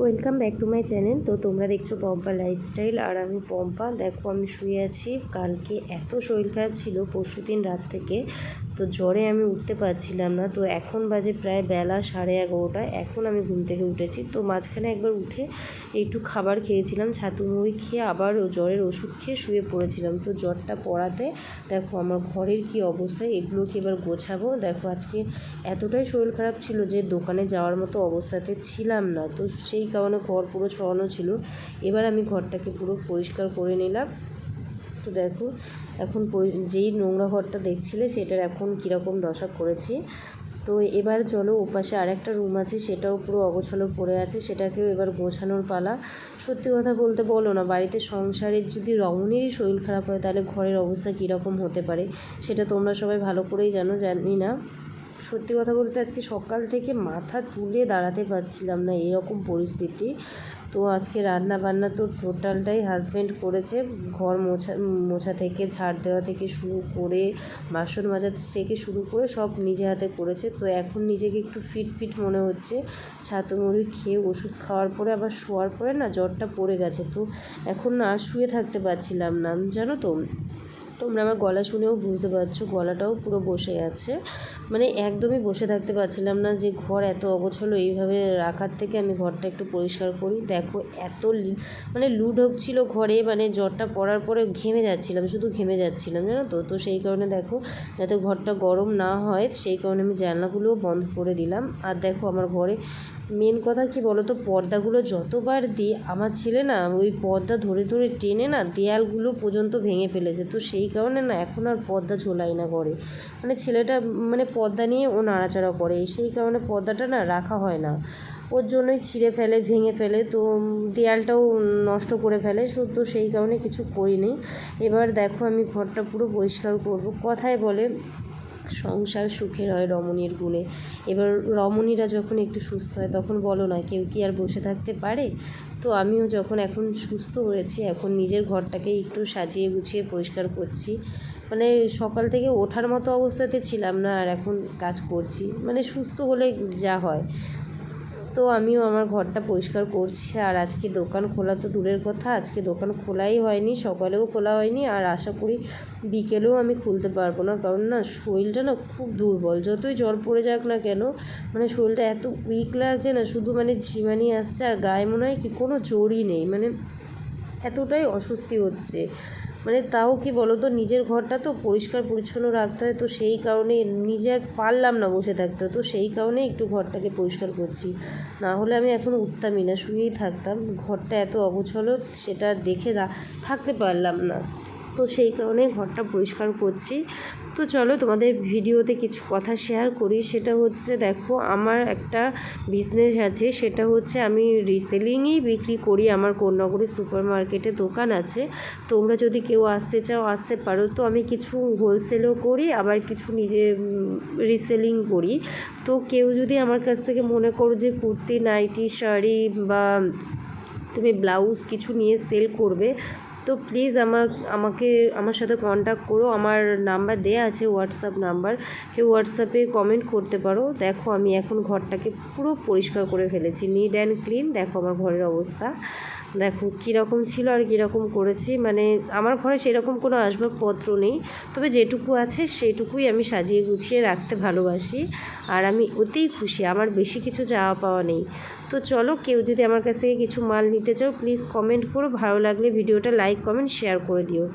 Welcome back to my channel. তো তোমরা দেখছ পম্পা লাইফস্টাইল আর আমি পম্পা। দেখো আমি শুয়ে আছি। কালকে এত শরীর খারাপ ছিল পরশু দিন রাত থেকে। তো জ্বরে আমি উঠতে পারছিলাম না। তো এখন বাজে প্রায় বেলা সাড়ে এগারোটা এখন আমি ঘুম থেকে উঠেছি। তো মাঝখানে একবার উঠে একটু খাবার খেয়েছিলাম, ছাতু মুড়ি খেয়ে আবার জ্বরের ওষুধ খেয়ে শুয়ে পড়েছিলাম। তো জ্বরটা পড়াতে দেখো আমার ঘরের কি অবস্থা, এগুলোকে এবার গোছাবো। দেখো আজকে এতটাই শরীর খারাপ ছিল যে দোকানে যাওয়ার মতো অবস্থাতে ছিলাম না। তো সেই কারণে ঘর পুরো ছড়ানো ছিল। এবার আমি ঘরটাকে পুরো পরিষ্কার করে নিলাম। তো দেখো। এখন যেই নোংরা ঘরটা দেখছিলে, সেটার এখন কীরকম দশা করেছি। তো এবার চলো, ওপাশে আরেকটা রুম আছে, সেটাও পুরো অগোছালো পড়ে আছে, সেটাকেও এবার গোছানোর পালা। সত্যি কথা বলতে বলো না, বাড়িতে সংসারের যদি রমণীরই শরীর খারাপ হয়, তাহলে ঘরের অবস্থা কীরকম হতে পারে? সেটা তোমরা সবাই ভালো করেই জানো, জানি না। সত্যি কথা বলতে আজকে সকাল থেকে মাথা তুলে দাঁড়াতে পারছিলাম না এরকম পরিস্থিতি। তো আজকে রান্না বান্না তো টোটালটাই হাজব্যান্ড করেছে। ঘর মোছা মোছা থেকে ঝাড় দেওয়া থেকে শুরু করে, বাসন মাজা থেকে শুরু করে সব নিজে হাতে করেছে। তো এখন নিজেকে একটু ফিট ফিট মনে হচ্ছে। ছাতু মুড়ি খেয়ে ওষুধ খাওয়ার পরে আবার শোয়ার পরে না জ্বরটা পড়ে গেছে। তো এখন না শুয়ে থাকতে পারছিলাম না। জানো তো? তোমরা আমার গলা শুনেও বুঝতে পারছ, গলাটাও পুরো বসে গেছে। মানে একদমই বসে থাকতে পারছিলাম না যে ঘর এত অগোছলো, এইভাবে রাখার থেকে আমি ঘরটা একটু পরিষ্কার করি। দেখো এত মানে লু ঢুকছিল ঘরে মানে জ্বরটা পড়ার পরে ঘেমে যাচ্ছিলাম, শুধু ঘেমে যাচ্ছিলাম, জানো তো? তো সেই কারণে দেখো, যাতে ঘরটা গরম না হয়, সেই কারণে আমি জানলাগুলোও বন্ধ করে দিলাম। আর দেখো আমার ঘরে মেন কথা কি বলো তো পর্দাগুলো যতবার দিই আমার ছেলে না ওই পর্দা ধরে ধরে টেনে না দেয়ালগুলো পর্যন্ত ভেঙে ফেলেছে। তো সেই কারণে না এখন আর পর্দা ঝোলাই না করে। মানে ছেলেটা মানে পর্দা নিয়ে ও নাড়াচাড়া করে। সেই কারণে পর্দাটা না রাখা হয় না। ওর জন্যই ছিঁড়ে ফেলে, ভেঙে ফেলে। তো দেয়ালটাও নষ্ট করে ফেলে। তো সেই কারণে কিছু করিনি। এবার দেখো আমি ঘরটা পুরো পরিষ্কার করব। কথায় বলে সংসার সুখের হয় রমণীর গুণে। এবার রমণীরা যখন একটু সুস্থ হয়, তখন বলো না, কেউ কি আর বসে থাকতে পারে? তো আমিও যখন এখন সুস্থ হয়েছি, এখন নিজের ঘরটাকে একটু সাজিয়ে গুছিয়ে পরিষ্কার করছি। মানে সকাল থেকে ওঠার মতো অবস্থাতে ছিলাম না, আর এখন কাজ করছি। মানে সুস্থ হলে যা হয়। তো আমিও আমার ঘরটা পরিষ্কার করছি। আর আজকে দোকান খোলা তো দূরের কথা, আজকে দোকান খোলাই হয়নি, সকালেও খোলা হয়নি। আর আশা করি বিকেলেও আমি খুলতে পারব না। কারণ না, শরীরটা না খুব দুর্বল। যতই জল পড়ে যাক না কেন মানে শরীরটা এত উইক লাগছে না, শুধু মানে ঝিমানি আসছে, আর গায়ে মনে হয় কি কোনো জোরই নেই। মানে এতটাই অস্বস্তি হচ্ছে। মানে তাও কি বলো তো নিজের ঘরটা তো পরিষ্কার পরিচ্ছন্ন রাখতে হয়, তো সেই কারণে নিজে আর পারলাম না বসে থাকতে, তো সেই কারণে একটু ঘরটাকে পরিষ্কার করছি। না হলে আমি এখন উঠতামই না, শুয়েই থাকতাম। ঘরটা এত অগোছলো, সেটা দেখে থাকতে পারলাম না। তো সেই কারণে ঘরটা পরিষ্কার করছি। তো চলো তোমাদের ভিডিওতে কিছু কথা শেয়ার করি। সেটা হচ্ছে দেখো, আমার একটা বিজনেস আছে। সেটা হচ্ছে আমি রিসেলিংই বিক্রি করি। আমার কন্যাগুড়ি সুপার মার্কেটে দোকান আছে। তোমরা যদি কেউ আসতে চাও, আসতে পারো। তো আমি কিছু হোলসেলও করি, আবার কিছু নিজে রিসেলিং করি। তো কেউ যদি আমার কাছ থেকে মনে করো যে কুর্তি, নাইটি, শাড়ি বা তুমি ব্লাউজ কিছু নিয়ে সেল করবে তো প্লিজ আমার আমাকে, আমার সাথে কন্ট্যাক্ট করো। আমার নাম্বার দেয়া আছে হোয়াটসঅ্যাপ নাম্বার কেউ হোয়াটসঅ্যাপে কমেন্ট করতে পারো। দেখো, আমি এখন ঘরটাকে পুরো পরিষ্কার করে ফেলেছি। নিট অ্যান্ড ক্লিন দেখো আমার ঘরের অবস্থা। দেখো, কীরকম ছিল আর কীরকম করেছি মানে আমার ঘরে সেরকম কোনো আসবাবপত্র নেই, তবে যেটুকু আছে সেটুকুই আমি সাজিয়ে গুছিয়ে রাখতে ভালোবাসি আর আমি ওতেই খুশি, আমার বেশি কিছু যাওয়া পাওয়া নেই। তো চলো, কেউ যদি আমার কাছ থেকে কিছু মাল নিতে চাও প্লিজ কমেন্ট করো, ভালো লাগলে ভিডিওটা লাইক কমেন্ট শেয়ার করে দিও।